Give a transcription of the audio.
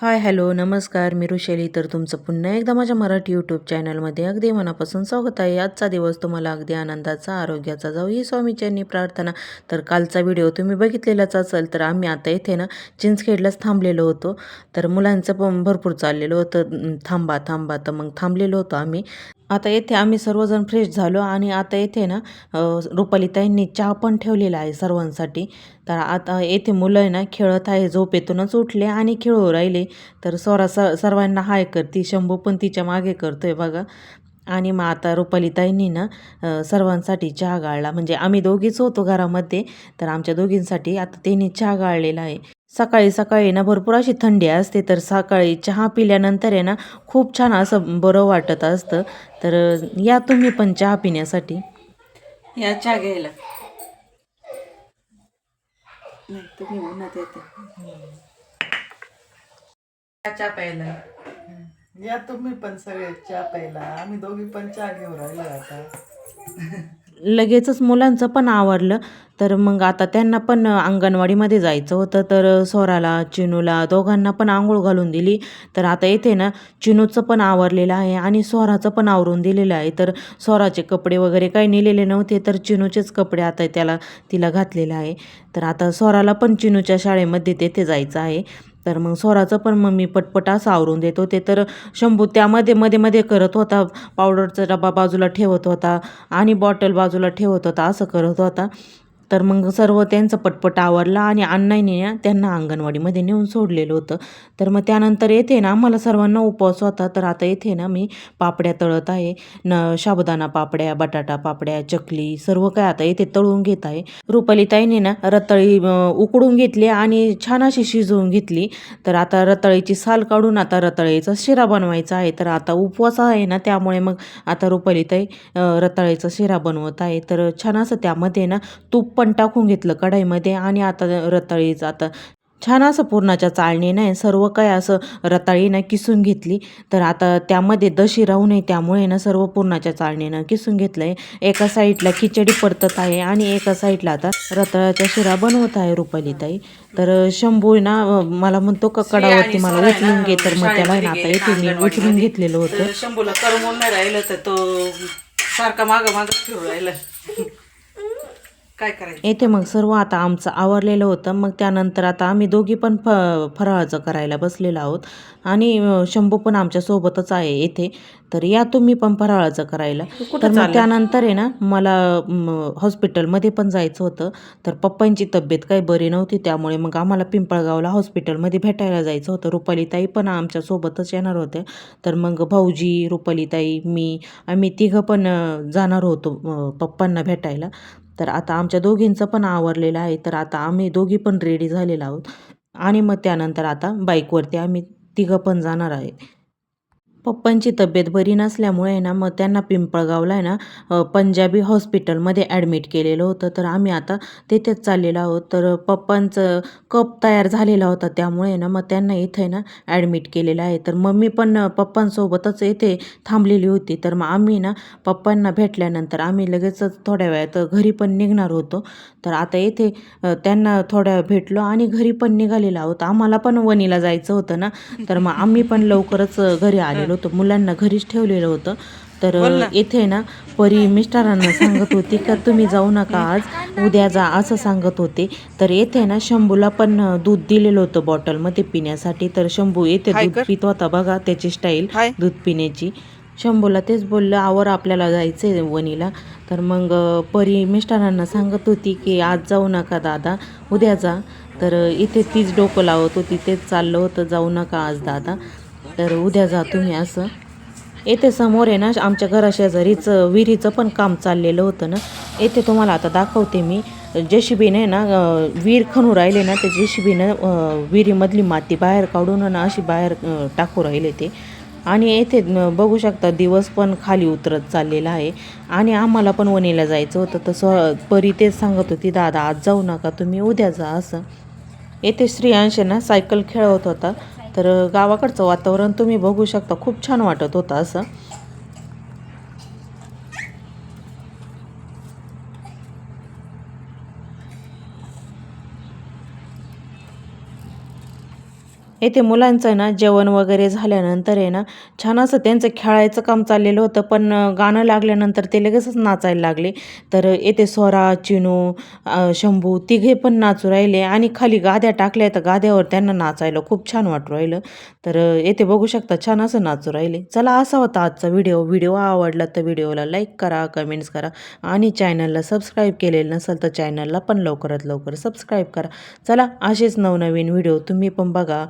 Hi hello नमस्कार मी ऋषेली. तर तुमचं पुन्हा एकदा माझ्या मराठी यूट्यूब चॅनलमध्ये अगदी मनापासून स्वागत आहे. आजचा दिवस तुम्हाला अगदी आनंदाचा आरोग्याचा जाऊ ही स्वामीच्यांनी प्रार्थना. तर कालचा व्हिडिओ तुम्ही बघितलेलाच असेल तर आम्ही आता इथे ना चिंचखेडलाच थांबलेलो होतो. तर मुलांचं पण भरपूर चाललेलं होतं. थांबा थांबा तर मग थांबलेलो होतो आम्ही. आता येथे आम्ही सर्वजण फ्रेश झालो आणि आता येथे ना रुपालीताईंनी चहा पण ठेवलेला आहे सर्वांसाठी. तर आता येथे मुलं आहे ना खेळत आहे झोपेतूनच उठले आणि खेळू राहिले. तर स्वरा स सर्वांना हाय करती शंभू पण तिच्यामागे करतो आहे बघा. आणि मग आता रुपालीताईंनी ना सर्वांसाठी चहा गाळला. म्हणजे आम्ही दोघीच होतो घरामध्ये तर आमच्या दोघींसाठी आता त्यांनी चहा गाळलेला आहे. सकाळी सकाळी ना भरपूर अशी थंडी असते तर सकाळी चहा पिल्यानंतर आहे ना खूप छान असं बरं वाटत असतं. तर या तुम्ही पण चहा पिण्यासाठी. या चहा घ्यायला. नाही तुम्ही उन्हात येते. चहा प्यायला. या तुम्ही पण सगळे चहा प्यायला. आम्ही दोघी पण चहा घेऊन राहिलो आता. लगेचच मुलांचं पण आवडलं. तर मग आता त्यांना पण अंगणवाडीमध्ये जायचं होतं. तर स्वराला चिनूला दोघांना पण आंघोळ घालून दिली. तर आता येथे ना चिनूचं पण आवरलेलं आहे आणि स्वराचं पण आवरून दिलेलं आहे. तर स्वराचे कपडे वगैरे काही नेलेले नव्हते तर चिनूचेच कपडे आता त्याला तिला घातलेलं आहे. तर आता स्वराला पण चिनूच्या शाळेमध्ये तेथे जायचं आहे. तर मग सोराचं पण मग मी पटपट असं आवरून देत. होते तर शंभू त्यामध्ये मध्ये मध्ये करत होता. पावडरचा डबा बाजूला ठेवत होता आणि बॉटल बाजूला ठेवत होता असं करत होता. तर मग सर्व त्यांचं पटपट आवरला आणि अण्णाईने त्यांना अंगणवाडीमध्ये नेऊन सोडलेलं होतं. तर मग त्यानंतर येथे ना आम्हाला सर्वांना उपवास होता. तर आता येथे ना मी पापड्या तळत आहे. न साबुदाणा पापड्या बटाटा पापड्या चकली सर्व काय आता येथे तळून घेत आहे. रुपालीताईने ना रताळी उकडून घेतली आणि छान अशी शिजवून घेतली. तर आता रताळीची साल काढून आता रताळीचा शिरा बनवायचा आहे. तर आता उपवास आहे ना त्यामुळे मग आता रुपालीताई रताळीचा शिरा बनवत आहे. तर छान असं त्यामध्ये ना तूप पण टाकून घेतलं कढाईमध्ये आणि आता रताळीचं आता छान असं पुरणाच्या चाळणीने सर्व काय असं रताळीनं किसून घेतली. तर आता त्यामध्ये दशी राहू नये त्यामुळे ना सर्व पुरणाच्या चाळणीनं किसून घेतलं आहे एका साईडला खिचडी परतत आहे आणि एका साईडला आता रताळ्याचा शिरा बनवत आहे रुपालीताई. तर शंभू ना मला म्हणतो का कडावरती मला उचलून घे तर मग त्याला ना आता येथे मी उचलून घेतलेलं होतं. शंभूला करमून नाही राहिलं तर तो सारखा माग माग फिरू राहिला. काय करायचं? येथे मग सर्व आता आमचं आवरलेलं होतं. मग त्यानंतर आता आम्ही दोघी पण फ फराळाचं करायला बसलेलो आहोत. आणि शंभू पण आमच्या सोबतच आहे येथे. तर या तुम्ही पण फराळाचं करायला. तर मग त्यानंतर आहे ना मला हॉस्पिटलमध्ये पण जायचं होतं. तर पप्पांची तब्येत काही बरी नव्हती. त्यामुळे मग आम्हाला पिंपळगावला हॉस्पिटलमध्ये भेटायला जायचं होतं. रुपालीताई पण आमच्या सोबतच येणार होते. तर मग भाऊजी रुपालीताई मी आम्ही तिघं पण जाणार होतो पप्पांना भेटायला. तर आता आमच्या दोघींचं पण आवरलेलं आहे. तर आता आम्ही दोघी पण रेडी झालेलो आहोत. आणि मग त्यानंतर आता बाईकवरती आम्ही तिघं पण जाणार आहे. पप्पांची तब्येत बरी नसल्यामुळे ना मग त्यांना पिंपळगावला आहे ना पंजाबी हॉस्पिटलमध्ये ॲडमिट केलेलं होतं. तर आम्ही आता तिथेच चाललेलो आहोत. तर पप्पांचं कप तयार झालेला होता त्यामुळे ना मग त्यांना इथे ना ॲडमिट केलेलं आहे. तर मम्मी पण पप्पांसोबतच इथे थांबलेली होती. तर मग आम्ही ना पप्पांना भेटल्यानंतर आम्ही लगेचच थोड्या वेळात घरी पण निघणार होतो. तर आता येथे त्यांना थोड्या वेळ भेटलो आणि घरी पण निघालेलो आहोत आम्हाला पण वणीला जायचं होतं ना. तर मग आम्ही पण लवकरच घरी आलेलो. होतो. मुलांना घरीच ठेवलेलं होतं. तर इथे ना परी मिस्टरांना सांगत होती का तुम्ही जाऊ नका आज उद्या जा असं सांगत होते. तर येथे ना शंभूला पण दूध दिलेलं होतं बॉटलमध्ये पिण्यासाठी. तर शंभू येथे दूध पित होता बघा त्याची स्टाईल दूध पिण्याची. शंभूला तेच बोललं आवर आपल्याला जायचं आहे वणीला. तर मग परी मिस्टरांना सांगत होती की आज जाऊ नका दादा उद्या जा. तर इथे तीच डोकं लावत होती तेच चाललं होतं जाऊ नका आज दादा. तर उद्या जा तुम्ही असं. येथे समोर आहे ना आमच्या घराशेजारीच विहिरीचं पण काम चाललेलं होतं ना. येथे तुम्हाला आता दाखवते मी. जेशिबीने ना विहीर खणू राहिले ना ते जेशिबीनं विहिरीमधली माती बाहेर काढून ना अशी बाहेर टाकू राहिले ते. आणि येथे बघू शकता दिवस पण खाली उतरत चाललेला आहे. आणि आम्हाला पण वणीला जायचं होतं तसं परी तेच सांगत होती दादा आज जाऊ नका तुम्ही उद्या जा असं. येथे श्रेयांश ना सायकल खेळवत होता. तर गावाकडचं वातावरण तुम्ही बघू शकता. खूप छान वाटत होतं असं. येथे मुलांचं आहे ना जेवण वगैरे झाल्यानंतर आहे ना छान असं त्यांचं खेळायचं काम चाललेलं होतं पण गाणं लागल्यानंतर ते लगेचच नाचायला लागले. तर येथे स्वरा चिनू शंभू तिघे पण नाचू राहिले आणि खाली गाद्या टाकल्या तर गाद्यावर त्यांना नाचायला खूप छान वाटू राहिलं. तर येथे बघू शकता छान असं नाचू राहिले. चला असा होता आजचा व्हिडिओ. व्हिडिओ आवडला तर व्हिडिओला लाईक करा कमेंट्स करा आणि चॅनलला सबस्क्राईब केलेलं नसेल तर चॅनलला पण लवकरात लवकर सबस्क्राईब करा. चला असेच नवनवीन व्हिडिओ तुम्ही पण बघा.